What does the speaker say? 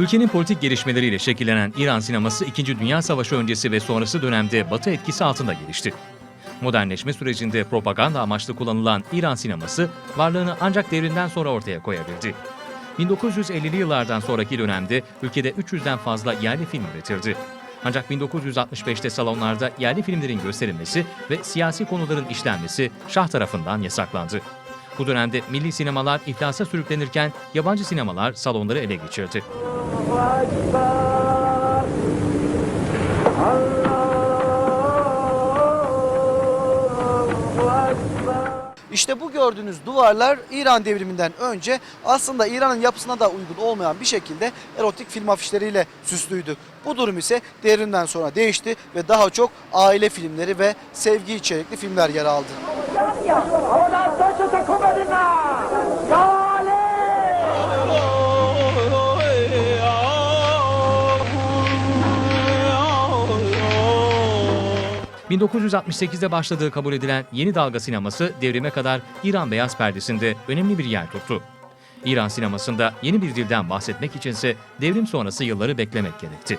Ülkenin politik gelişmeleriyle şekillenen İran sineması 2. Dünya Savaşı öncesi ve sonrası dönemde Batı etkisi altında gelişti. Modernleşme sürecinde propaganda amaçlı kullanılan İran sineması varlığını ancak devrinden sonra ortaya koyabildi. 1950'li yıllardan sonraki dönemde ülkede 300'den fazla yerli film üretildi. Ancak 1965'te salonlarda yerli filmlerin gösterilmesi ve siyasi konuların işlenmesi Şah tarafından yasaklandı. Bu dönemde milli sinemalar iflasa sürüklenirken yabancı sinemalar salonları ele geçirdi. İşte bu gördüğünüz duvarlar İran devriminden önce aslında İran'ın yapısına da uygun olmayan bir şekilde erotik film afişleriyle süslüydü. Bu durum ise devrimden sonra değişti ve daha çok aile filmleri ve sevgi içerikli filmler yer aldı. 1968'de başladığı kabul edilen yeni dalga sineması devrime kadar İran beyaz perdesinde önemli bir yer tuttu. İran sinemasında yeni bir dilden bahsetmek içinse devrim sonrası yılları beklemek gerekti.